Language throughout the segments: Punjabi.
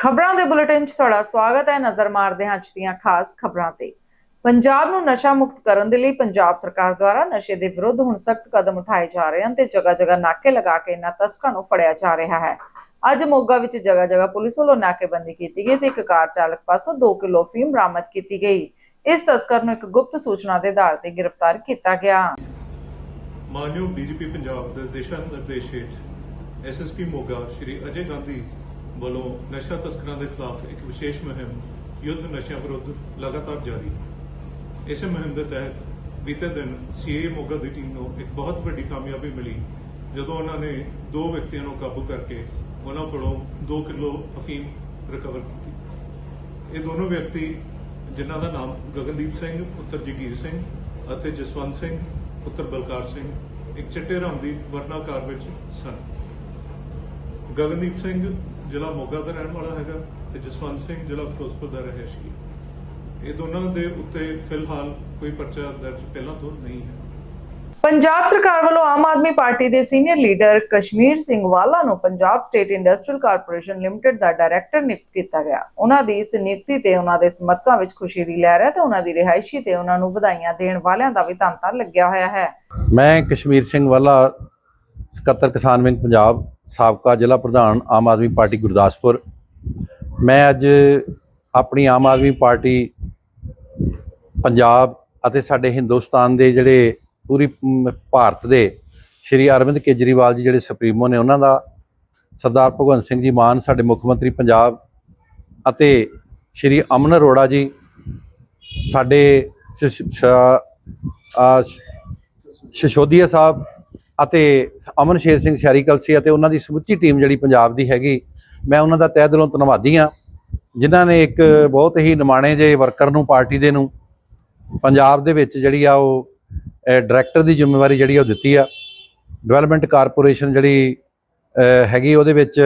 ਖਬਰਾਂ ਦੇ ਬੁਲੇਟਿਨ 'ਚ ਤੁਹਾਡਾ ਸਵਾਗਤ ਹੈ। ਨਜ਼ਰ ਮਾਰਦੇ ਹਾਂ ਅੱਜ ਦੀਆਂ ਖਾਸ ਖਬਰਾਂ ਤੇ। ਪੰਜਾਬ ਨੂੰ ਨਸ਼ਾ ਮੁਕਤ ਕਰਨ ਦੇ ਲਈ ਪੰਜਾਬ ਸਰਕਾਰ ਦੁਆਰਾ ਨਸ਼ੇ ਦੇ ਵਿਰੁੱਧ ਹੁਣ ਸਖਤ ਕਦਮ ਉਠਾਏ ਜਾ ਰਹੇ ਹਨ ਤੇ ਜਗ੍ਹਾ ਜਗ੍ਹਾ ਨਾਕੇ ਲਗਾ ਕੇ ਇਹਨਾਂ ਤਸਕਰਾਂ ਨੂੰ ਫੜਿਆ ਜਾ ਰਿਹਾ ਹੈ। ਅੱਜ ਮੋਗਾ ਵਿੱਚ ਜਗ੍ਹਾ ਜਗ੍ਹਾ ਪੁਲਿਸ ਵੱਲੋਂ ਨਾਕੇਬੰਦੀ ਕੀਤੀ ਗਈ ਤੇ ਇੱਕ ਕਾਰ ਚਾਲਕ ਪਾਸੋਂ 2 ਕਿਲੋ ਫੀਮ ਬਰਾਮਦ ਕੀਤੀ ਗਈ। ਇਸ ਤਸਕਰ ਨੂੰ ਇੱਕ ਗੁਪਤ ਸੂਚਨਾ ਦੇ ਆਧਾਰ ਤੇ ਗ੍ਰਿਫਤਾਰ ਕੀਤਾ ਗਿਆ। ਮਾਨਯੋਗ ਡੀਜੀਪੀ ਪੰਜਾਬ ਦੇ ਦਿਸ਼ਾ ਨਿਰਦੇਸ਼ ਹੇਠ ਐਸਐਸਪੀ ਮੋਗਾ ਸ਼੍ਰੀ ਅਜੇ ਗਾਂਧੀ ਵੱਲੋਂ ਨਸ਼ਾ ਤਸਕਰਾਂ ਦੇ ਖਿਲਾਫ ਇੱਕ ਵਿਸ਼ੇਸ਼ ਮੁਹਿੰਮ, ਯੁੱਧ ਨਸ਼ਿਆਂ ਵਿਰੁੱਧ ਲਗਾਤਾਰ ਜਾਰੀ। ਹੈ ਇਸੇ ਮੁਹਿੰਮ ਦੇ ਤਹਿਤ ਬੀਤੇ ਦਿਨ ਸੀਏ ਮੋਗਾ ਦੀ ਟੀਮ ਨੂੰ ਇੱਕ ਬਹੁਤ ਵੱਡੀ ਕਾਮਯਾਬੀ ਮਿਲੀ, ਜਦੋਂ ਉਹਨਾਂ ਨੇ ਦੋ ਵਿਅਕਤੀਆਂ ਨੂੰ ਕਾਬੂ ਕਰਕੇ ਉਹਨਾਂ ਕੋਲੋਂ 2 ਕਿਲੋ ਅਫੀਮ ਰਿਕਵਰ ਕੀਤੀ। ਇਹ ਦੋਨੋਂ ਵਿਅਕਤੀ, ਜਿਨ੍ਹਾਂ ਦਾ ਨਾਮ ਗਗਨਦੀਪ ਸਿੰਘ, ਪੁੱਤਰ ਜਗੀਰ ਸਿੰਘ ਅਤੇ ਜਸਵੰਤ ਸਿੰਘ, ਪੁੱਤਰ ਬਲਕਾਰ ਸਿੰਘ, ਇੱਕ ਚਿੱਟੇ ਰੰਗ ਦੀ ਵਰਨਾਕਾਰ ਵਿੱਚ ਸਨ। ਗਗਨਦੀਪ ਸਿੰਘ ਜ਼ਿਲ੍ਹਾ ਮੋਗਾ ਦਾ ਰਹਿਣ ਵਾਲਾ ਹੈਗਾ ਤੇ ਜਸਵੰਤ ਸਿੰਘ ਜ਼ਿਲ੍ਹਾ ਫਿਰੋਜ਼ਪੁਰ ਦਾ ਰਹਿਸ਼ੀ ਇਹ ਦੋਨਾਂ ਦੇ ਉੱਤੇ ਫਿਲਹਾਲ ਕੋਈ ਪਰਚਾ ਦਰਜ ਪਹਿਲਾਂ ਤੋਂ ਨਹੀਂ ਹੈ। ਪੰਜਾਬ ਸਰਕਾਰ ਵੱਲੋਂ ਆਮ ਆਦਮੀ ਪਾਰਟੀ ਦੇ ਸੀਨੀਅਰ ਲੀਡਰ ਕਸ਼ਮੀਰ ਸਿੰਘ ਵਾਲਾ ਨੂੰ Punjab state industrial corporation limited ਦਾ ਡਾਇਰੈਕਟਰ ਨਿਯੁਕਤ ਕੀਤਾ ਗਿਆ। ਉਹਨਾਂ ਦੀ ਇਸ ਨਿਯੁਕਤੀ ਤੇ ਉਹਨਾਂ ਦੇ ਸਮਰਥਕਾਂ ਵਿੱਚ ਖੁਸ਼ੀ ਦੀ ਲਹਿਰ ਹੈ ਤੇ ਉਹਨਾਂ ਦੀ ਰਿਹਾਇਸ਼ੀ ਤੇ ਉਹਨਾਂ ਨੂੰ ਵਧਾਈਆਂ ਦੇਣ ਵਾਲਿਆਂ ਦਾ ਵੀ ਤਾਂਤਾ ਲੱਗਿਆ ਹੋਇਆ ਹੈ। ਮੈਂ ਕਸ਼ਮੀਰ ਸਿੰਘ ਵਾਲਾ ਸਕੱਤਰ ਕਿਸਾਨ ਵਿੰਗ ਪੰਜਾਬ ਸਾਬਕਾ ਜ਼ਿਲ੍ਹਾ ਪ੍ਰਧਾਨ ਆਮ ਆਦਮੀ ਪਾਰਟੀ ਗੁਰਦਾਸਪੁਰ। ਮੈਂ ਅੱਜ ਆਪਣੀ ਆਮ ਆਦਮੀ ਪਾਰਟੀ ਪੰਜਾਬ ਅਤੇ ਸਾਡੇ ਹਿੰਦੁਸਤਾਨ ਦੇ ਜਿਹੜੇ ਪੂਰੀ ਭਾਰਤ ਦੇ ਸ਼੍ਰੀ ਅਰਵਿੰਦ ਕੇਜਰੀਵਾਲ ਜੀ ਜਿਹੜੇ ਸੁਪਰੀਮੋ ਨੇ ਉਹਨਾਂ ਦਾ ਸਰਦਾਰ ਭਗਵੰਤ ਸਿੰਘ ਜੀ ਮਾਨ, ਸਾਡੇ ਮੁੱਖ ਮੰਤਰੀ ਪੰਜਾਬ ਅਤੇ ਸ਼੍ਰੀ ਅਮਨ ਅਰੋੜਾ ਜੀ, ਸਾਡੇ ਸ਼- ਸਾਹਿਬ ਅਤੇ ਅਮਨ ਸ਼ੇਰ ਸਿੰਘ ਸ਼ਹਿਰੀ ਕਲਸੀ ਅਤੇ ਉਹਨਾਂ ਦੀ ਸਮੁੱਚੀ ਟੀਮ ਜਿਹੜੀ ਪੰਜਾਬ ਦੀ ਹੈਗੀ, ਮੈਂ ਉਹਨਾਂ ਦਾ ਤਹਿ ਦਿਲੋਂ ਧੰਨਵਾਦੀ ਹਾਂ, ਜਿਨ੍ਹਾਂ ਨੇ ਇੱਕ ਬਹੁਤ ਹੀ ਨਿਮਾਣੇ ਜੇ ਵਰਕਰ ਨੂੰ, ਪਾਰਟੀ ਦੇ ਨੂੰ, ਪੰਜਾਬ ਦੇ ਵਿੱਚ ਜਿਹੜੀ ਆ ਉਹ ਡਾਇਰੈਕਟਰ ਦੀ ਜ਼ਿੰਮੇਵਾਰੀ ਜਿਹੜੀ ਉਹ ਦਿੱਤੀ ਆ। ਡਿਵੈਲਪਮੈਂਟ ਕਾਰਪੋਰੇਸ਼ਨ ਜਿਹੜੀ ਹੈਗੀ ਉਹਦੇ ਵਿੱਚ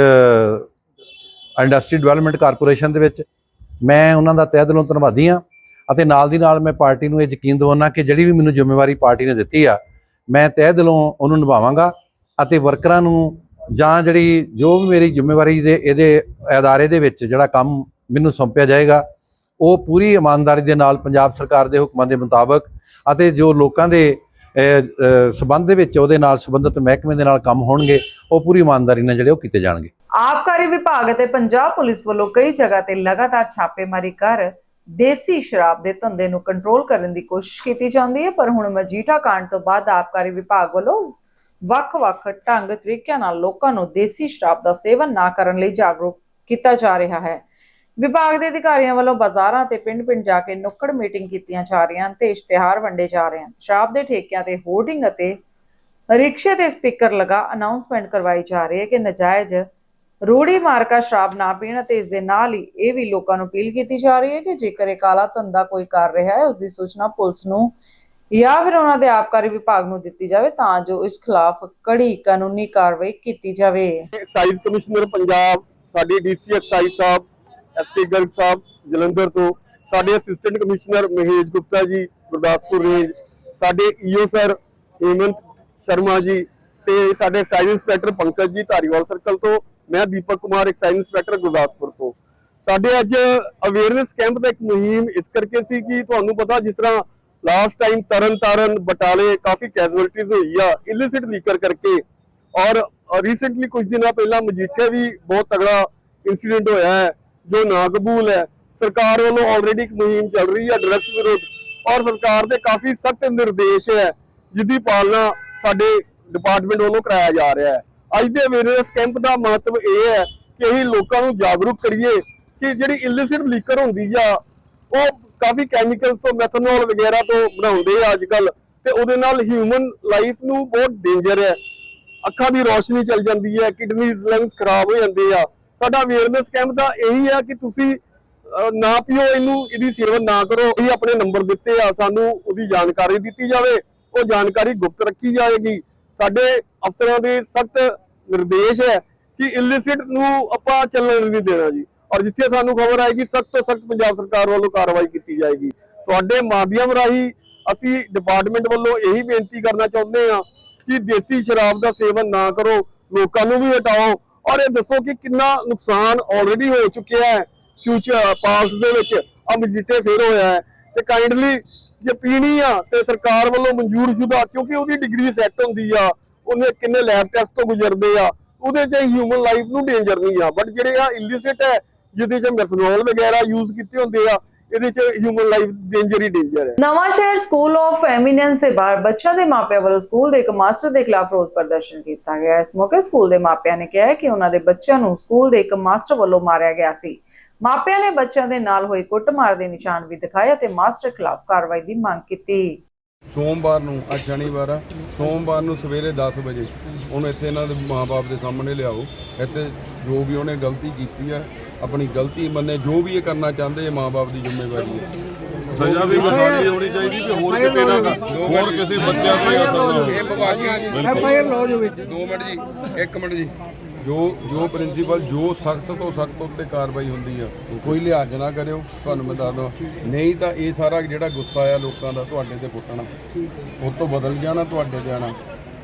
ਇੰਡਸਟਰੀ ਡਿਵੈਲਪਮੈਂਟ ਕਾਰਪੋਰੇਸ਼ਨ ਦੇ ਵਿੱਚ ਮੈਂ ਉਹਨਾਂ ਦਾ ਤਹਿ ਦਿਲੋਂ ਧੰਨਵਾਦੀ ਹਾਂ। ਅਤੇ ਨਾਲ ਦੀ ਨਾਲ ਮੈਂ ਪਾਰਟੀ ਨੂੰ ਇਹ ਯਕੀਨ ਦਿਵਾਉਣਾ ਕਿ ਜਿਹੜੀ ਵੀ ਮੈਨੂੰ ਜ਼ਿੰਮੇਵਾਰੀ ਪਾਰਟੀ ਨੇ ਦਿੱਤੀ ਆ ਮੈਂ ਤਹਿ ਦਿਲੋਂ ਉਹਨੂੰ ਨਿਭਾਵਾਂਗਾ ਅਤੇ ਵਰਕਰਾਂ ਨੂੰ ਜਾਂ ਜਿਹੜੀ ਜੋ ਵੀ ਮੇਰੀ ਜ਼ਿੰਮੇਵਾਰੀ ਦੇ ਇਹਦੇ ਅਦਾਰੇ ਦੇ ਵਿੱਚ ਜਿਹੜਾ ਕੰਮ ਮੈਨੂੰ ਸੌਂਪਿਆ ਜਾਏਗਾ, ਉਹ ਪੂਰੀ ਇਮਾਨਦਾਰੀ ਦੇ ਨਾਲ ਪੰਜਾਬ ਸਰਕਾਰ ਦੇ ਹੁਕਮਾਂ ਦੇ ਮੁਤਾਬਕ ਅਤੇ ਜੋ ਲੋਕਾਂ ਦੇ ਸਬੰਧ ਦੇ ਵਿੱਚ ਉਹਦੇ ਨਾਲ ਸੰਬੰਧਿਤ ਮਹਿਕਮੇ ਦੇ ਨਾਲ ਕੰਮ ਹੋਣਗੇ, ਉਹ ਪੂਰੀ ਇਮਾਨਦਾਰੀ ਨਾਲ ਜਿਹੜੇ ਉਹ ਕੀਤੇ ਜਾਣਗੇ। ਆਬਕਾਰੀ ਵਿਭਾਗ ਅਤੇ ਪੰਜਾਬ ਪੁਲਿਸ ਵੱਲੋਂ ਕਈ ਜਗ੍ਹਾ ਤੇ ਲਗਾਤਾਰ ਛਾਪੇਮਾਰੀ ਕਰ ਦੇਸੀ ਸ਼ਰਾਬ ਦੇ ਧੰਦੇ ਨੂੰ ਕੰਟਰੋਲ ਕਰਨ ਦੀ ਕੋਸ਼ਿਸ਼ ਕੀਤੀ ਜਾਂਦੀ ਹੈ, ਪਰ ਹੁਣ ਮਜੀਠਾ ਕਾਂਡ ਤੋਂ ਬਾਅਦ ਆਬਕਾਰੀ ਵਿਭਾਗ ਵੱਲੋਂ ਵੱਖ-ਵੱਖ ਢੰਗ ਤਰੀਕਿਆਂ ਨਾਲ ਲੋਕਾਂ ਨੂੰ ਦੇਸੀ ਸ਼ਰਾਬ ਦਾ ਸੇਵਨ ਨਾ ਕਰਨ ਲਈ ਜਾਗਰੂਕ ਕੀਤਾ ਜਾ ਰਿਹਾ ਹੈ। ਵਿਭਾਗ ਦੇ ਅਧਿਕਾਰੀਆਂ ਵੱਲੋਂ ਬਾਜ਼ਾਰਾਂ ਤੇ ਪਿੰਡ-ਪਿੰਡ ਜਾ ਕੇ ਨੁੱਕੜ ਮੀਟਿੰਗ ਕੀਤੀਆਂ ਜਾ ਰਹੀਆਂ ਹਨ ਤੇ ਇਸ਼ਤਿਹਾਰ ਵੰਡੇ ਜਾ ਰਹੇ ਹਨ। ਸ਼ਰਾਬ ਦੇ ਠੇਕਿਆਂ ਤੇ ਹੋਰਡਿੰਗ ਅਤੇ ਰਿਕਸ਼ੇ ਤੇ ਸਪੀਕਰ ਲਗਾ ਅਨਾਉਂਸਮੈਂਟ ਕਰਵਾਈ ਜਾ ਰਹੀ ਹੈ ਕਿ ਨਜਾਇਜ਼ ਰੂੜੀ ਮਾਰਕਾ ਸ਼ਰਾਬ ਨਾ ਪੀਣ ਅਤੇ ਇਸ ਦੇ ਨਾਲ ਹੀ ਇਹ ਵੀ ਲੋਕਾਂ ਨੂੰ ਅਪੀਲ ਕੀਤੀ ਜਾ ਰਹੀ ਹੈ ਕਿ ਜੇਕਰ ਇਹ ਕਾਲਾ ਧੰਦਾ ਕੋਈ ਕਰ ਰਿਹਾ ਹੈ ਉਸ ਦੀ ਸੂਚਨਾ ਪੁਲਿਸ ਨੂੰ ਜਾਂ ਫਿਰ ਉਹਨਾਂ ਦੇ ਆਬਕਾਰੀ ਵਿਭਾਗ ਨੂੰ ਦਿੱਤੀ ਜਾਵੇ ਤਾਂ ਜੋ ਇਸ ਖਿਲਾਫ ਕੜੀ ਕਾਨੂੰਨੀ ਕਾਰਵਾਈ ਕੀਤੀ ਜਾਵੇ। ਐਕਸਾਈਜ਼ ਕਮਿਸ਼ਨਰ ਪੰਜਾਬ, ਸਾਡੇ DC excise sahib SP Garg sahib, Jalandhar ਤੋਂ, ਸਾਡੇ assistant commissioner Mahesh Gupta ji, Gurdaspur range ਸਾਡੇ ਈਓ ਸਰ ਹੇਮੰਤ ਸ਼ਰਮਾ ਜੀ ਤੇ ਸਾਡੇ ਐਕਸਾਈਜ਼ ਇੰਸਪੈਕਟਰ ਪੰਕਜ ਜੀ ਧਾਰੀਵਾਲ ਸਰਕਲ ਤੋਂ ਮੈਂ ਦੀਪਕ ਕੁਮਾਰ ਐਕਸਾਈਜ਼ ਇੰਸਪੈਕਟਰ ਗੁਰਦਾਸਪੁਰ ਤੋਂ। ਸਾਡੇ ਅੱਜ ਅਵੇਅਰਨੈਸ ਕੈਂਪ ਦਾ ਇੱਕ ਮੁਹਿੰਮ ਇਸ ਕਰਕੇ ਸੀ ਕਿ ਤੁਹਾਨੂੰ ਪਤਾ ਜਿਸ ਤਰ੍ਹਾਂ ਲਾਸਟ ਟਾਈਮ ਤਰਨ ਬਟਾਲੇ ਕਾਫੀ ਕੈਜੁਅਲਟੀਜ਼ ਹੋਈ ਆ ਇਲਿਸਿਟ ਲੀਕਰ ਕਰਕੇ। ਔਰ ਰੀਸੈਂਟਲੀ ਕੁਝ ਦਿਨਾਂ ਪਹਿਲਾਂ ਮਜੀਠੇ ਵੀ ਬਹੁਤ ਤਗੜਾ ਇਨਸੀਡੈਂਟ ਹੋਇਆ ਹੈ, ਜੋ ਨਾਕਬੂਲ ਹੈ। ਸਰਕਾਰ ਵੱਲੋਂ ਆਲਰੇਡੀ ਇੱਕ ਮੁਹਿੰਮ ਚੱਲ ਰਹੀ ਹੈ ਡਰੱਗਸ ਵਿਰੁੱਧ। ਔਰ ਸਰਕਾਰ ਦੇ ਕਾਫੀ ਸਖਤ ਨਿਰਦੇਸ਼ ਹੈ ਜਿੱਦੀ ਪਾਲਣਾ ਸਾਡੇ ਡਿਪਾਰਟਮੈਂਟ ਵੱਲੋਂ ਕਰਾਇਆ ਜਾ ਰਿਹਾ ਹੈ। ਅੱਜ ਦੇ ਅਵੇਅਰਨੈਸ ਕੈਂਪ ਦਾ ਮਹੱਤਵ ਇਹ ਹੈ ਕਿ ਅਸੀਂ ਲੋਕਾਂ ਨੂੰ ਜਾਗਰੂਕ ਕਰੀਏ ਕਿ ਜਿਹੜੀ ਇਲਿਸਿਟ ਲੀਕਰ ਹੁੰਦੀ ਆ, ਉਹ ਕਾਫੀ ਕੈਮੀਕਲਸ ਤੋਂ ਮੈਥਨੋਲ ਵਗੈਰਾ ਤੋਂ ਬਣਾਉਂਦੇ ਆ ਅੱਜ ਕੱਲ ਤੇ ਉਹਦੇ ਨਾਲ ਹਿਊਮਨ ਲਾਈਫ ਨੂੰ ਬਹੁਤ ਡੇਂਜਰ ਹੈ। ਅੱਖਾਂ ਦੀ ਰੋਸ਼ਨੀ ਚਲ ਜਾਂਦੀ ਹੈ, ਕਿਡਨੀਜ਼ ਲੰਗਸ ਖਰਾਬ ਹੋ ਜਾਂਦੇ ਆ। ਸਾਡਾ ਅਵੇਅਰਨੈਸ ਕੈਂਪ ਦਾ ਇਹੀ ਆ ਕਿ ਤੁਸੀਂ ਨਾ ਪੀਓ ਇਹਨੂੰ, ਇਹਦੀ ਸੇਵਨ ਨਾ ਕਰੋ। ਇਹ ਆਪਣੇ ਨੰਬਰ ਦਿੱਤੇ ਆ, ਸਾਨੂੰ ਉਹਦੀ ਜਾਣਕਾਰੀ ਦਿੱਤੀ ਜਾਵੇ, ਉਹ ਜਾਣਕਾਰੀ ਗੁਪਤ ਰੱਖੀ ਜਾਏਗੀ। ਸਾਡੇ ਅਫਸਰਾਂ ਦੇ ਸਖਤ ਨਿਰਦੇਸ਼ ਹੈ ਕਿ ਇਲਿਸਿਟ ਨੂੰ ਆਪਾਂ ਚੱਲਣ ਨਹੀਂ ਦੇਣਾ ਜੀ। ਔਰ ਜਿੱਥੇ ਸਾਨੂੰ ਖਬਰ ਆਏਗੀ, ਸਖਤ ਤੋਂ ਸਖਤ ਪੰਜਾਬ ਸਰਕਾਰ ਵੱਲੋਂ ਕਾਰਵਾਈ ਕੀਤੀ ਜਾਏਗੀ। ਤੁਹਾਡੇ ਮਾਧਿਅਮ ਰਾਹੀਂ ਅਸੀਂ ਡਿਪਾਰਟਮੈਂਟ ਵੱਲੋਂ ਇਹੀ ਬੇਨਤੀ ਕਰਨਾ ਚਾਹੁੰਦੇ ਹਾਂ ਕਿ ਦੇਸੀ ਸ਼ਰਾਬ ਦਾ ਸੇਵਨ ਨਾ ਕਰੋ, ਲੋਕਾਂ ਨੂੰ ਵੀ ਹਟਾਓ। ਔਰ ਇਹ ਦੱਸੋ ਕਿ ਕਿੰਨਾ ਨੁਕਸਾਨ ਆਲਰੇਡੀ ਹੋ ਚੁੱਕਿਆ ਹੈ। ਫਿਊਚਰ ਪਾਸਟ ਦੇ ਵਿੱਚ ਆ ਮਜੀਠੇ ਫੇਰ ਹੋਇਆ ਹੈ। ਤੇ ਕਾਈਂਡਲੀ ਜੇ ਪੀਣੀ ਆ, ਤੇ ਸਰਕਾਰ ਵੱਲੋਂ ਮਨਜ਼ੂਰ ਸ਼ੁਦਾ ਕਿਉਂਕਿ ਉਹਦੀ ਡਿਗਰੀ ਸੈੱਟ ਹੁੰਦੀ ਆ। ਉਹਨੇ ਕਿੰਨੇ ਲੈਬ ਟੈਸਟ ਤੋਂ ਗੁਜ਼ਰਦੇ ਆ, ਉਹਦੇ ਚ ਹਿਊਮਨ ਲਾਈਫ ਨੂੰ ਡੇਂਜਰ ਨਹੀਂ ਆ। ਬਟ ਜਿਹੜੇ ਆ ਇਲਿਸਿਟ ਹੈ, ਜਿਹਦੇ ਚ ਮੈਥਨੋਲ ਵਗੈਰਾ ਯੂਜ਼ ਕੀਤੇ ਹੁੰਦੇ ਆ, ਇਹਦੇ ਚ ਹਿਊਮਨ ਲਾਈਫ ਡੇਂਜਰ ਹੀ ਡੇਂਜਰ ਹੈ। ਨਵਾਂ ਸ਼ਹਿਰ ਸਕੂਲ ਆਫ ਐਮੀਨੈਂਸ ਦੇ ਬਾਹਰ ਬੱਚਿਆਂ ਦੇ ਮਾਪਿਆਂ ਵੱਲੋਂ ਸਕੂਲ ਦੇ ਇੱਕ ਮਾਸਟਰ ਦੇ ਖਿਲਾਫ ਰੋਸ ਪ੍ਰਦਰਸ਼ਨ ਕੀਤਾ ਗਿਆ। ਇਸ ਮੌਕੇ ਸਕੂਲ ਦੇ ਮਾਪਿਆਂ ਨੇ ਕਿਹਾ ਕਿ ਉਹਨਾਂ ਦੇ ਬੱਚਿਆਂ ਨੂੰ ਸਕੂਲ ਦੇ ਇੱਕ ਮਾਸਟਰ ਵੱਲੋਂ ਮਾਰਿਆ ਗਿਆ ਸੀ। ਮਾਪਿਆਂ ਨੇ ਬੱਚਿਆਂ ਦੇ ਨਾਲ ਹੋਈ ਕੁੱਟਮਾਰ ਦੇ ਨਿਸ਼ਾਨ ਵੀ ਦਿਖਾਏ ਅਤੇ ਮਾਸਟਰ ਖਿਲਾਫ ਕਾਰਵਾਈ ਦੀ ਮੰਗ ਕੀਤੀ। ਸੋਮਵਾਰ ਨੂੰ ਅੱਜ ਸ਼ਨੀਵਾਰ ਆ ਸੋਮਵਾਰ ਨੂੰ ਸਵੇਰੇ 10 ਵਜੇ ਉਹਨੂੰ ਇੱਥੇ ਇਹਨਾਂ ਦੇ ਮਾਪੇ ਦੇ ਸਾਹਮਣੇ ਲਿਆਓ। ਇੱਥੇ ਜੋ ਵੀ ਉਹਨੇ ਗਲਤੀ ਕੀਤੀ ਹੈ ਆਪਣੀ ਗਲਤੀ ਮੰਨੇ ਜੋ ਵੀ ਇਹ ਕਰਨਾ ਚਾਹੁੰਦੇ ਇਹ ਮਾਪੇ ਦੀ ਜ਼ਿੰਮੇਵਾਰੀ ਹੈ ਸਜ਼ਾ ਵੀ ਬਣਾਉਣੀ ਹੋਣੀ ਚਾਹੀਦੀ ਕਿ ਹੋਰ ਕਿਤੇ ਨਾ ਹੋਰ ਕਿਸੇ ਬੱਚਿਆਂ ਤੇ ਇਹ ਭਗਵਾਨ ਜੀ ਐਫਆਈਆਰ ਲਓ। ਜੋ ਵਿੱਚ। 2 ਮਿੰਟ ਜੀ 1 ਮਿੰਟ ਜੀ। ਜੋ ਜੋ ਪ੍ਰਿੰਸੀਪਲ ਜੋ ਸਖਤ ਤੋਂ ਸਖਤ ਉੱਤੇ ਕਾਰਵਾਈ ਹੁੰਦੀ ਆ, ਕੋਈ ਲਿਹਾਜ਼ ਨਾ ਕਰਿਓ, ਤੁਹਾਨੂੰ ਮੈਂ ਦੱਸਦਾ। ਨਹੀਂ ਤਾਂ ਇਹ ਸਾਰਾ ਜਿਹੜਾ ਗੁੱਸਾ ਆ ਲੋਕਾਂ ਦਾ, ਤੁਹਾਡੇ ਤੇ ਪੁੱਟਣਾ ਉਹ ਤੋਂ ਬਦਲ ਜਾਣਾ, ਤੁਹਾਡੇ ਜਾਣਾ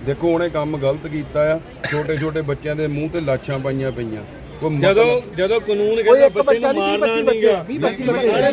ਦੇਖੋ, ਉਹਨੇ ਕੰਮ ਗਲਤ ਕੀਤਾ ਆ ਛੋਟੇ ਛੋਟੇ ਬੱਚਿਆਂ ਦੇ ਮੂੰਹ ਤੇ ਲਾਸ਼ਾਂ ਪਾਈਆਂ ਪਈਆਂ। ਜਦੋਂ ਜਦੋਂ ਕਾਨੂੰਨ ਕਹਿੰਦਾ ਬੱਚੇ ਨੂੰ ਮਾਰਨਾ ਨਹੀਂਗਾ।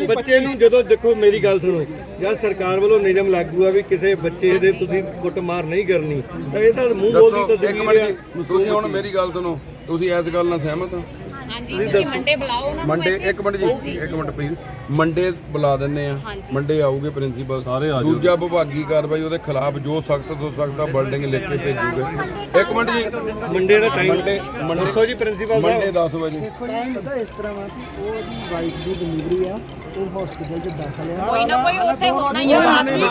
ਬੱਚੇ ਨੂੰ ਜਦੋਂ ਦੇਖੋ ਮੇਰੀ ਗੱਲ ਸੁਣੋ। ਜਦ ਸਰਕਾਰ ਵੱਲੋਂ ਨਿਯਮ ਲਾਗੂ ਆ ਵੀ ਕਿਸੇ ਬੱਚੇ ਦੇ ਤੁਸੀਂ ਕੁੱਟਮਾਰ ਨਹੀਂ ਕਰਨੀ। ਤਾਂ ਇਹ ਤਾਂ ਮੂੰਹ ਬੋਲਦੀ ਤਸਵੀਰ ਜੀ ਤੁਸੀਂ ਹੁਣ ਮੇਰੀ ਗੱਲ ਸੁਣੋ। ਤੁਸੀਂ ਇਸ ਗੱਲ ਨਾਲ ਸਹਿਮਤ ਹੋ? ਹਾਂਜੀ ਤੁਸੀਂ ਮੰਡੇ ਬੁਲਾਓ ਉਹਨਾਂ ਨੂੰ ਮੰਡੇ ਇੱਥੇ। ਇੱਕ ਮਿੰਟ ਜੀ ਇੱਕ ਮਿੰਟ ਪਲੀਜ਼ ਮੰਡੇ ਬੁਲਾ ਦਿੰਨੇ ਆ। ਮੰਡੇ ਆਊਗੇ ਪ੍ਰਿੰਸੀਪਲ ਸਾਰੇ ਆ ਜਾਓ। ਦੂਜਾ ਵਿਭਾਗੀ ਕਾਰਵਾਈ ਉਹਦੇ ਖਿਲਾਫ ਜੋ ਸਖਤ ਤੋਂ ਸਖਤ ਬਿਲਡਿੰਗ ਲਿਖ ਕੇ ਭੇਜੂਗੇ। ਇੱਕ ਮਿੰਟ ਜੀ। ਮੰਡੇ ਦਾ ਟਾਈਮ ਮੰਡੇ ਮੰਡੇ ਦੱਸੋ ਜੀ ਪ੍ਰਿੰਸੀਪਲ ਮੰਡੇ ਸਾਹਿਬ 10 ਵਜੇ। ਟਾਈਮ ਪਤਾ ਇਸ ਤਰ੍ਹਾਂ ਵਾ ਕਿ ਉਹਦੀ ਵਾਈਫ ਦੀ ਡਿਲੀਵਰੀ ਆ ਉਹ ਹਸਪੀਟਲ 'ਚ ਦਾਖਲ ਆ। ਕੋਈ ਨਾ ਕੋਈ ਉੱਥੇ ਹੋਣਾ ਹੀ ਆ ਰਾਤ ਦੀ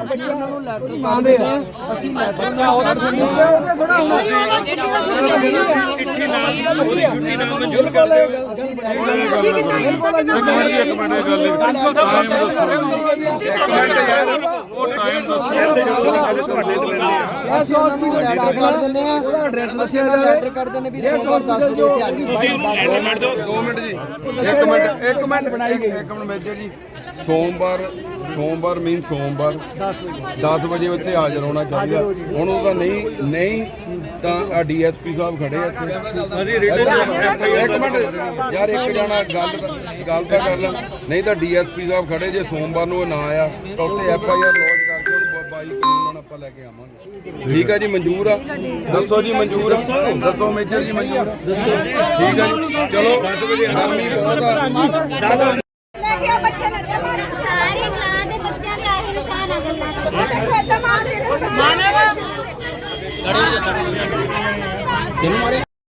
ਬੱਚੇ ਉਹਨਾਂ ਨੂੰ ਲੈਟਰ ਪਾਉਂਦੇ ਆ। ਅਸੀਂ ਲੈਟਰ ਦਾ ਆਰਡਰ ਦਿੰਦੇ ਆ। ਉਹਦੇ ਥੋੜਾ ਹੋਣਾ ਚਿੱਠੀ ਨਾਲ ਉਹਦੀ ਛੁੱਟੀ ਨਾਲ ਮਨਜ਼ੂਰ ਕਰ ਦਿਓ ਅਸੀਂ ਇੱਕ ਮਿੰਟ ਇਹ ਗੱਲ ਉਹ ਟਾਈਮ ਅਸੀਂ ਹਸਪੀਟਲ ਲੈਟਰ ਕਰ ਦਿੰਦੇ ਆ ਉਹਦਾ ਐਡਰੈਸ ਦੱਸਿਆ ਲੈਟਰ ਕਰ ਦਿੰਦੇ ਵੀ ਸੋਮਵਾਰ 10 ਵਜੇ ਇੱਥੇ ਆ ਜਾਓ ਤੁਸੀਂ 2 ਮਿੰਟ 2 ਮਿੰਟ ਜੀ ਇੱਕ ਮਿੰਟ ਇੱਕ ਮਿੰਟ ਬਣਾਈ ਗਈ ਇੱਕ ਮਿੰਟ ਮੇਜਰ ਜੀ ਸੋਮਵਾਰ ਸੋਮਵਾਰ ਮੀਨ ਸੋਮਵਾਰ। 10 ਵਜੇ। 10 ਵਜੇ ਉੱਤੇ ਹਾਜ਼ਰ ਹੋਣਾ ਚਾਹੀਦਾ। ਹੁਣ ਉਹਦਾ ਨਹੀਂ ਨਹੀਂ ਤਾਂ ਆ ਡੀਐਸਪੀ ਸਾਹਿਬ ਖੜੇ ਆ ਇੱਥੇ। ਅਸੀਂ ਰਿਟਰਨ ਇੱਕ ਮਿੰਟ ਯਾਰ ਇੱਕ ਜਣਾ ਗੱਲ ਗੱਲ ਤਾਂ ਕਰ ਲੈ। ਨਹੀਂ ਤਾਂ ਡੀਐਸਪੀ ਸਾਹਿਬ ਖੜੇ ਜੇ ਸੋਮਵਾਰ ਨੂੰ ਇਹ ਨਾ ਆਇਆ ਤਾਂ ਉੱਤੇ ਐਫ ਆਈ ਆਰ ਲੌਂਚ ਕਰਕੇ ਉਹਨੂੰ ਬਾਈ ਕਾਨੂੰਨ ਆਪਾਂ ਲੈ ਕੇ ਆਵਾਂਗੇ। ਠੀਕ ਆ ਜੀ ਮਨਜ਼ੂਰ ਆ? ਦੱਸੋ ਜੀ ਮਨਜ਼ੂਰ ਆ? ਦੱਸੋ ਮੇਜਰ ਜੀ ਮਨਜ਼ੂਰ ਦੱਸੋ। ਠੀਕ ਆ ਜੀ ਚਲੋ। ਬਹੁਤ ਆ। ਕੇ ਆ ਬੱਚੇ ਨੇ ਸਾਰੇ ਕਲਾ ਦੇ ਬੱਚਿਆਂ ਦੇ ਆਹੀ ਨਿਸ਼ਾਨ ਆ ਗੱਲਾਂ ਦੇ। ਦੇਖੋ ਏਦਾਂ ਮਾਰਦੇ ਮਾਨੇਗਾ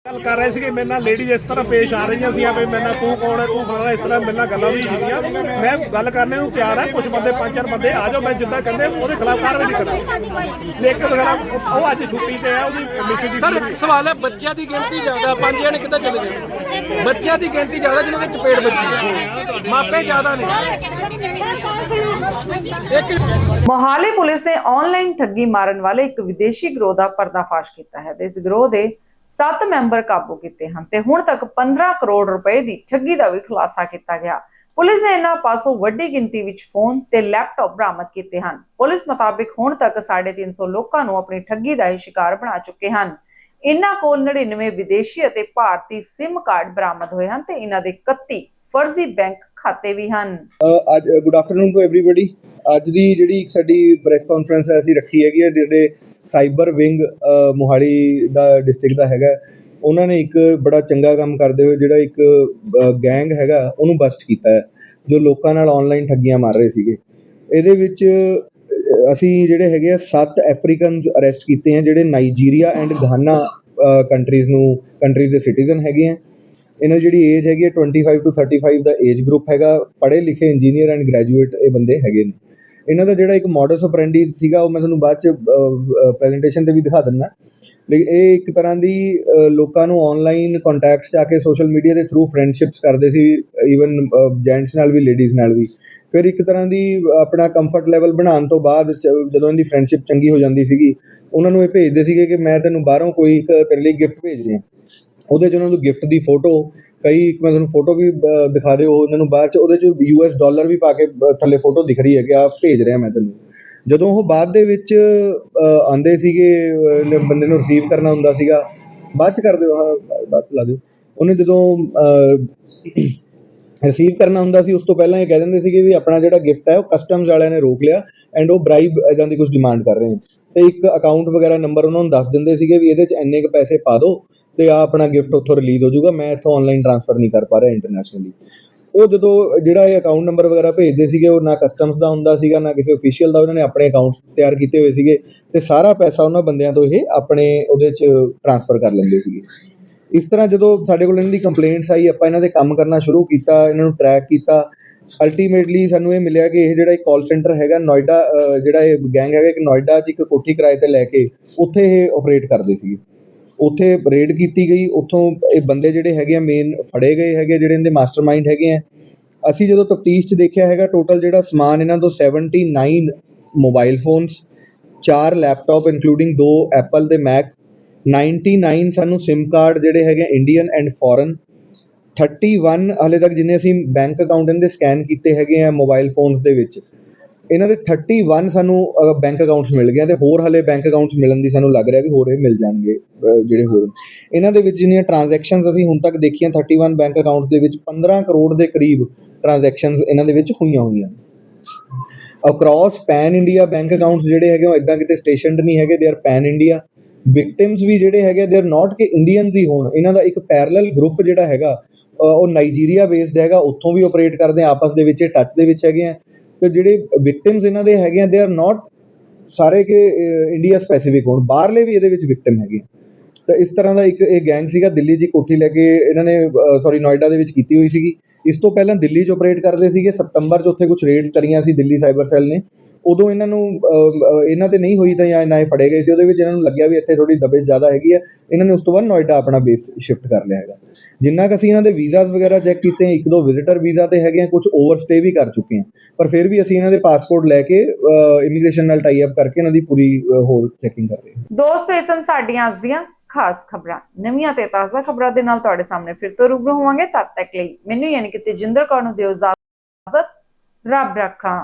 ਗੱਲ ਕਰ ਰਹੇ ਸੀਗੇ ਮੇਰੇ ਨਾਲ ਲੇਡੀਜ਼ ਇਸ ਤਰ੍ਹਾਂ ਪੇਸ਼ ਆ ਰਹੀਆਂ ਸੀ ਆ ਵੀ ਮੇਰੇ ਨਾਲ ਤੂੰ ਕੌਣ ਹੈ ਤੂੰ ਫਲਾਣਾ ਇਸ ਤਰ੍ਹਾਂ ਮੇਰੇ ਨਾਲ ਗੱਲਾਂ ਵੀ ਕੀਤੀਆਂ ਮੈਂ ਗੱਲ ਕਰਨੇ ਨੂੰ ਤਿਆਰ ਆ ਕੁਝ ਬੰਦੇ ਪੰਜ ਚਾਰ ਬੰਦੇ ਆ ਜਾਓ ਮੈਂ ਜਿੱਦਾਂ ਕਹਿੰਦੇ ਉਹਦੇ ਖਿਲਾਫ ਕਾਰਵਾਈ ਨਹੀਂ ਕਰਾਂ ਲੇਕਿਨ ਖਿਲਾਫ ਉਹ ਅੱਜ ਛੁੱਟੀ ਤੇ ਆ ਉਹਦੀ ਮਿਸਿਸ ਦੀ ਸਰ ਇੱਕ ਸਵਾਲ ਹੈ ਬੱਚਿਆਂ ਦੀ ਗਿਣਤੀ ਜ਼ਿਆਦਾ ਪੰਜ ਜਣੇ ਕਿੱਦਾਂ ਚਲੇ ਗਏ? ਬੱਚਿਆਂ ਦੀ ਗਿਣਤੀ ਜ਼ਿਆਦਾ ਜਿਨ੍ਹਾਂ ਦੇ ਚਪੇੜ ਹੈ। ਮਾਪੇ ਜ਼ਿਆਦਾ ਨੇ। ਇੱਕ ਮੋਹਾਲੀ ਪੁਲਿਸ ਨੇ ਆਨਲਾਈਨ ਠੱਗੀ ਮਾਰਨ ਵਾਲੇ ਇੱਕ ਵਿਦੇਸ਼ੀ ਗਰੋਹ ਦਾ ਪਰਦਾਫਾਸ਼ ਕੀਤਾ ਹੈ। ਤੇ ਇਸ ਗਰੋਹ ਦੇ 7 ਮੈਂਬਰ ਕਾਬੂ ਕੀਤੇ ਹਨ ਤੇ ਹੁਣ ਤੱਕ 15 ਕਰੋੜ ਰੁਪਏ ਦੀ ਠੱਗੀ ਦਾ ਵੀ ਖੁਲਾਸਾ ਕੀਤਾ ਗਿਆ। ਪੁਲਿਸ ਨੇ ਇਹਨਾਂ ਪਾਸੋਂ ਵੱਡੀ ਗਿਣਤੀ ਵਿੱਚ ਫੋਨ ਤੇ ਲੈਪਟਾਪ ਬਰਾਮਦ ਕੀਤੇ ਹਨ। ਪੁਲਿਸ ਮੁਤਾਬਕ ਹੁਣ ਤੱਕ 350 ਲੋਕਾਂ ਨੂੰ ਆਪਣੀ ਠੱਗੀ ਦਾ ਸ਼ਿਕਾਰ ਬਣਾ ਚੁੱਕੇ ਹਨ। ਇਹਨਾਂ ਕੋਲ 99 ਵਿਦੇਸ਼ੀ ਅਤੇ ਭਾਰਤੀ SIM ਕਾਰਡ ਬਰਾਮਦ ਹੋਏ ਹਨ ਤੇ ਇਹਨਾਂ ਦੇ 31 ਫਰਜ਼ੀ ਬੈਂਕ ਖਾਤੇ ਵੀ ਹਨ। ਅੱਜ, ਗੁੱਡ ਆਫਟਰਨੂਨ ਟੂ ਐਵਰੀਬਾਡੀ ਅੱਜ ਦੀ ਜਿਹੜੀ ਸਾਡੀ ਪ੍ਰੈਸ ਕਾਨਫਰੰਸ ਅਸੀਂ ਰੱਖੀ ਹੈਗੀ ਹੈ, ਜਿਹੜੇ ਸਾਈਬਰ ਵਿੰਗ ਮੋਹਾਲੀ ਦਾ ਡਿਸਟ੍ਰਿਕਟ ਦਾ ਹੈਗਾ, ਉਹਨਾਂ ਨੇ ਇੱਕ ਬੜਾ ਚੰਗਾ ਕੰਮ ਕਰਦੇ ਹੋਏ ਜਿਹੜਾ ਇੱਕ ਗੈਂਗ ਹੈਗਾ, ਉਹਨੂੰ ਬਸਟ ਕੀਤਾ ਹੈ, ਜੋ ਲੋਕਾਂ ਨਾਲ ਆਨਲਾਈਨ ਠੱਗੀਆਂ ਮਾਰ ਰਹੇ ਸੀਗੇ। ਇਹਦੇ ਵਿੱਚ ਅਸੀਂ ਜਿਹੜੇ ਹੈਗੇ ਆ, ਸੱਤ ਅਫਰੀਕਨਸ ਅਰੈਸਟ ਕੀਤੇ ਆ, ਜਿਹੜੇ ਨਾਈਜੀਰੀਆ ਐਂਡ ਗਾਨਾ ਕੰਟਰੀਜ਼ ਨੂੰ ਕੰਟਰੀਜ਼ ਦੇ ਸਿਟੀਜ਼ਨ ਹੈਗੇ ਆ। ਇਹਨਾਂ ਦੀ ਜਿਹੜੀ ਏਜ ਹੈਗੀ ਹੈ 25 ਤੋਂ 35 ਦਾ ਏਜ ਗਰੁੱਪ ਹੈਗਾ, ਪੜ੍ਹੇ ਲਿਖੇ ਇੰਜੀਨੀਅਰ ਐਂਡ ਗ੍ਰੈਜੂਏਟ ਇਹ ਬੰਦੇ ਹੈਗੇ ਨੇ। ਇਹਨਾਂ ਦਾ ਜਿਹੜਾ ਇੱਕ ਮੋਡਸ ਆਪਰੈਂਡੀ ਸੀਗਾ, ਉਹ ਮੈਂ ਤੁਹਾਨੂੰ ਬਾਅਦ ਚ ਪ੍ਰੈਜੈਂਟੇਸ਼ਨ ਤੇ ਵੀ ਦਿਖਾ ਦਿੰਦਾ। ਲੇਕਿਨ ਇਹ ਇੱਕ ਤਰ੍ਹਾਂ ਦੀ ਲੋਕਾਂ ਨੂੰ ਆਨਲਾਈਨ ਕੰਟੈਕਟਸ ਚ ਆ ਕੇ ਸੋਸ਼ਲ ਮੀਡੀਆ ਦੇ ਥਰੂ ਫਰੈਂਡਸ਼ਿਪਸ ਕਰਦੇ ਸੀ ਈਵਨ ਜੈਂਟਸ ਨਾਲ ਵੀ ਲੇਡੀਜ਼ ਨਾਲ ਵੀ। ਫਿਰ ਇੱਕ ਤਰ੍ਹਾਂ ਦੀ ਆਪਣਾ ਕੰਫਰਟ ਲੈਵਲ ਬਣਾਉਣ ਤੋਂ ਬਾਅਦ ਚ- ਜਦੋਂ ਇਹਦੀ ਫਰੈਂਡਸ਼ਿਪ ਚੰਗੀ ਹੋ ਜਾਂਦੀ ਸੀਗੀ, ਉਹਨਾਂ ਨੂੰ ਇਹ ਭੇਜਦੇ ਸੀਗੇ ਕਿ ਮੈਂ ਤੈਨੂੰ ਬਾਹਰੋਂ ਕੋਈ ਇੱਕ ਤੇਰੇ ਲਈ ਗਿਫਟ ਭੇਜ ਰਿਹਾ। ਉਹਦੇ 'ਚ ਉਹਨਾਂ ਨੂੰ ਗਿਫਟ ਦੀ ਫੋਟੋ ਕਈ ਇੱਕ ਮੈਂ ਤੁਹਾਨੂੰ ਫੋਟੋ ਵੀ ਅ, ਦਿਖਾ ਦਿਓ ਉਹਨਾਂ ਨੂੰ ਬਾਅਦ 'ਚ ਉਹਦੇ 'ਚ ਯੂਐਸ ਡਾਲਰ ਵੀ ਪਾ ਕੇ ਥੱਲੇ ਫੋਟੋ ਦਿਖ ਰਹੀ ਹੈ ਕਿ ਆ ਭੇਜ ਰਿਹਾ ਮੈਂ ਤੈਨੂੰ। ਜਦੋਂ ਉਹ ਬਾਅਦ ਦੇ ਵਿੱਚ ਆਂਦੇ ਸੀਗੇ ਬੰਦੇ ਨੂੰ ਰਿਸੀਵ ਕਰਨਾ ਹੁੰਦਾ ਸੀਗਾ ਬਾਅਦ ਚ ਕਰ ਦਿਓ ਬਾਅਦ ਚ ਲਾ ਦਿਓ। ਉਹਨੇ ਜਦੋਂ ਰਿਸੀਵ ਕਰਨਾ ਹੁੰਦਾ ਸੀ ਉਸ ਤੋਂ ਪਹਿਲਾਂ ਇਹ ਕਹਿ ਦਿੰਦੇ ਸੀਗੇ ਵੀ ਆਪਣਾ ਜਿਹੜਾ ਗਿਫਟ ਹੈ ਉਹ ਕਸਟਮਸ ਵਾਲਿਆਂ ਨੇ ਰੋਕ ਲਿਆ ਐਂਡ ਉਹ ਬ੍ਰਾਈਬ ਇਦਾਂ ਦੀ ਕੁਝ ਡਿਮਾਂਡ ਕਰ ਰਹੇ ਨੇ। ਤੇ ਇੱਕ ਅਕਾਊਂਟ ਵਗੈਰਾ ਨੰਬਰ ਉਹਨਾਂ ਨੂੰ ਦੱਸ ਦਿੰਦੇ ਸੀਗੇ ਵੀ ਇਹਦੇ 'ਚ ਇੰਨੇ ਕੁ ਪੈਸੇ ਪਾ ਦਿਓ ਤੇ ਆ ਆਪਣਾ ਗਿਫਟ ਉੱਥੋਂ ਰਿਲੀਜ਼ ਹੋ ਜਾਊਗਾ। ਮੈਂ ਇੱਥੋਂ ਆਨਲਾਈਨ ਟ੍ਰਾਂਸਫਰ ਨਹੀਂ ਕਰ ਪਾ ਰਿਹਾ ਇੰਟਰਨੈਸ਼ਨਲੀ ਉਹ ਜਦੋਂ ਜਿਹੜਾ ਇਹ ਅਕਾਊਂਟ ਨੰਬਰ ਵਗੈਰਾ ਭੇਜਦੇ ਸੀਗੇ, ਉਹ ਨਾ ਕਸਟਮਸ ਦਾ ਹੁੰਦਾ ਸੀਗਾ, ਨਾ ਕਿਸੇ ਅਫੀਸ਼ੀਅਲ ਦਾ, ਉਹਨਾਂ ਨੇ ਆਪਣੇ ਅਕਾਊਂਟਸ ਤਿਆਰ ਕੀਤੇ ਹੋਏ ਸੀਗੇ ਤੇ ਸਾਰਾ ਪੈਸਾ ਉਹਨਾਂ ਬੰਦਿਆਂ ਤੋਂ ਇਹ ਆਪਣੇ ਉਹਦੇ 'ਚ ਟ੍ਰਾਂਸਫਰ ਕਰ ਲੈਂਦੇ ਸੀਗੇ। ਇਸ ਤਰ੍ਹਾਂ ਜਦੋਂ ਸਾਡੇ ਕੋਲ ਇਹਨਾਂ ਦੀ ਕੰਪਲੇਂਟਸ ਆਈ, ਆਪਾਂ ਇਹਨਾਂ ਦੇ ਕੰਮ ਕਰਨਾ ਸ਼ੁਰੂ ਕੀਤਾ, ਇਹਨਾਂ ਨੂੰ ਟਰੈਕ ਕੀਤਾ ਅਲਟੀਮੇਟਲੀ ਸਾਨੂੰ ਇਹ ਮਿਲਿਆ ਕਿ ਇਹ ਜਿਹੜਾ ਇੱਕ ਕਾਲ ਸੈਂਟਰ ਹੈਗਾ ਨੋਇਡਾ ਜਿਹੜਾ ਇਹ ਗੈਂਗ ਹੈਗਾ ਇੱਕ ਨੋਇਡਾ 'ਚ ਇੱਕ ਕੋਠੀ ਕਿਰਾਏ ਤੇ ਲੈ ਕੇ ਉੱਥੇ ਇਹ ਆਪਰੇਟ ਕਰਦੇ ਸੀਗੇ। ਉੱਥੇ ਰੇਡ ਕੀਤੀ ਗਈ, ਉੱਥੋਂ ਇਹ ਬੰਦੇ ਜਿਹੜੇ ਹੈਗੇ ਆ ਮੇਨ ਫੜੇ ਗਏ ਹੈਗੇ ਜਿਹੜੇ ਇਹਦੇ ਮਾਸਟਰਮਾਈਂਡ ਹੈਗੇ ਹੈ ਅਸੀਂ ਜਦੋਂ ਤਫਤੀਸ਼ 'ਚ ਦੇਖਿਆ ਹੈਗਾ ਟੋਟਲ ਜਿਹੜਾ ਸਮਾਨ ਇਹਨਾਂ ਤੋਂ 79 ਮੋਬਾਈਲ ਫੋਨਸ ਚਾਰ ਲੈਪਟਾਪ ਇਨਕਲੂਡਿੰਗ ਦੋ ਐਪਲ ਦੇ ਮੈਕ 99 ਸਾਨੂੰ SIM ਕਾਰਡ ਜਿਹੜੇ ਹੈਗੇ ਇੰਡੀਅਨ ਐਂਡ ਫੋਰਨ 31 ਹਲੇ ਤੱਕ ਜਿੰਨੇ ਅਸੀਂ ਬੈਂਕ ਅਕਾਊਂਟ ਇਹਨਾਂ ਦੇ ਸਕੈਨ ਕੀਤੇ ਹੈਗੇ ਆ ਮੋਬਾਈਲ ਫੋਨਸ ਦੇ ਵਿੱਚ। ਇਹਨਾਂ ਦੇ 31 ਸਾਨੂੰ ਬੈਂਕ ਅਕਾਊਂਟਸ ਮਿਲ ਗਏ ਅਤੇ ਹੋਰ ਹਾਲੇ ਬੈਂਕ ਅਕਾਊਂਟਸ ਮਿਲਣ ਦੀ ਸਾਨੂੰ ਲੱਗ ਰਿਹਾ ਵੀ ਹੋਰ ਇਹ ਮਿਲ ਜਾਣਗੇ ਜਿਹੜੇ ਹੋਰ। ਇਹਨਾਂ ਦੇ ਵਿੱਚ ਜਿੰਨੀਆਂ ਟ੍ਰਾਂਜੈਕਸ਼ਨਸ ਅਸੀਂ ਹੁਣ ਤੱਕ ਦੇਖੀਆਂ 31 ਬੈਂਕ ਅਕਾਊਂਟਸ ਦੇ ਵਿੱਚ 15 ਕਰੋੜ ਦੇ ਕਰੀਬ ਟ੍ਰਾਂਜੈਕਸ਼ਨਸ ਇਹਨਾਂ ਦੇ ਵਿੱਚ ਹੋਈਆਂ ਹੋਈਆਂ। Across pan India bank accounts ਜਿਹੜੇ ਹੈਗੇ ਉਹ ਇਦਾਂ ਕਿਤੇ ਸਟੇਸ਼ਨਡ ਨਹੀਂ ਹੈਗੇ they are pan India victims ਵੀ ਜਿਹੜੇ ਹੈਗੇ ਦੇ ਆਰ ਨਾਟ ਕਿ ਇੰਡੀਅਨਸ ਹੀ ਹੋਣ। ਇਹਨਾਂ ਦਾ ਇੱਕ ਪੈਰਲਲ ਗਰੁੱਪ ਜਿਹੜਾ ਹੈਗਾ ਉਹ ਨਾਈਜੀਰੀਆ ਬੇਸਡ ਹੈਗਾ, ਉੱਥੋਂ ਵੀ ਆਪਰੇਟ ਕਰਦੇ ਆ, ਆਪਸ ਦੇ ਵਿੱਚ ਟੱਚ ਦੇ ਵਿੱਚ ਹੈਗੇ ਆ। ਤੇ ਜਿਹੜੇ ਵਿਕਟਿਮਸ ਇਹਨਾਂ ਦੇ ਹੈਗੇ ਆ ਦੇ ਆਰ ਨਾਟ ਸਾਰੇ ਕਿ ਇੰਡੀਆ ਸਪੈਸੀਫਿਕ ਹੋਣ। ਬਾਹਰਲੇ ਵੀ ਇਹਦੇ ਵਿੱਚ ਵਿਕਟਿਮ ਹੈਗੇ ਤਾਂ ਇਸ ਤਰ੍ਹਾਂ ਦਾ ਇੱਕ ਇਹ ਗੈਂਗ ਸੀਗਾ, ਦਿੱਲੀ 'ਚ ਕੋਠੀ ਲੈ ਕੇ ਇਹਨਾਂ ਨੇ ਸੌਰੀ ਨੋਇਡਾ ਦੇ ਵਿੱਚ ਕੀਤੀ ਹੋਈ ਸੀਗੀ। ਇਸ ਤੋਂ ਪਹਿਲਾਂ ਦਿੱਲੀ 'ਚ ਆਪਰੇਟ ਕਰਦੇ ਸੀਗੇ। ਸਤੰਬਰ 'ਚ ਉੱਥੇ ਕੁਝ ਰੇਡਸ ਕਰੀਆਂ ਸੀ ਦਿੱਲੀ ਸਾਈਬਰ ਸੈੱਲ ਨੇ। ਉਦੋਂ ਇਹਨਾਂ ਨੂੰ ਅਹ, ਅਹ, ਇਹਨਾਂ ਤੇ ਨਹੀਂ ਹੋਈ ਤਾਂ ਜਾਂ ਨਾ ਇਹ ਫੜੇ ਗਏ ਸੀ ਉਹਦੇ ਵਿੱਚ ਇਹਨਾਂ ਨੂੰ ਲੱਗਿਆ ਵੀ ਇੱਥੇ ਥੋੜੀ ਦਬੇ ਜ਼ਿਆਦਾ ਹੈਗੀ ਆ ਇਹਨਾਂ ਨੇ ਉਸ ਤੋਂ ਬਾਅਦ ਨੋਇਡਾ ਆਪਣਾ ਬੇਸ ਸ਼ਿਫਟ ਕਰ ਲਿਆ ਹੈਗਾ। ਜਿੰਨਾ ਕੁ ਅਸੀਂ ਇਹਨਾਂ ਦੇ ਵੀਜ਼ਾਸ ਵਗੈਰਾ ਚੈੱਕ ਕੀਤੇ ਇੱਕ ਦੋ ਵਿਜ਼ਿਟਰ ਵੀਜ਼ਾ ਤੇ ਹੈਗੇ ਆ ਕੁਝ ਓਵਰਸਟੇ ਵੀ ਕਰ ਚੁੱਕੇ ਆ ਪਰ ਫਿਰ ਵੀ ਅਸੀਂ ਇਹਨਾਂ ਦੇ ਪਾਸਪੋਰਟ ਲੈ ਕੇ ਇਮੀਗ੍ਰੇਸ਼ਨ ਨਾਲ ਟਾਈ ਅਪ ਕਰਕੇ ਇਹਨਾਂ ਦੀ ਪੂਰੀ ਅਹ, ਹੋਰ ਚੈਕਿੰਗ ਕਰ ਰਹੇ ਹਾਂ। ਦੋਸਤੋ ਇਹ ਸਨ ਸਾਡੀਆਂ ਅੱਜ ਦੀਆਂ ਖਾਸ ਖਬਰਾਂ। ਨਵੀਆਂ ਤੇ ਤਾਜ਼ਾ ਖਬਰਾਂ ਦੇ ਨਾਲ ਤੁਹਾਡੇ ਸਾਹਮਣੇ ਫਿਰ ਤੋਂ ਰੂਬਰੂ ਹੋਵਾਂਗੇ ਤਦ ਤੱਕ ਲਈ ਮੈਨੂੰ ਯਾਨੀ ਕਿ ਤੇਜਿੰਦਰ ਕੌਰ ਨੂੰ ਦਿਓ ਇਜਾਜ਼ਤ। ਰੱਬ ਰੱਖਾ।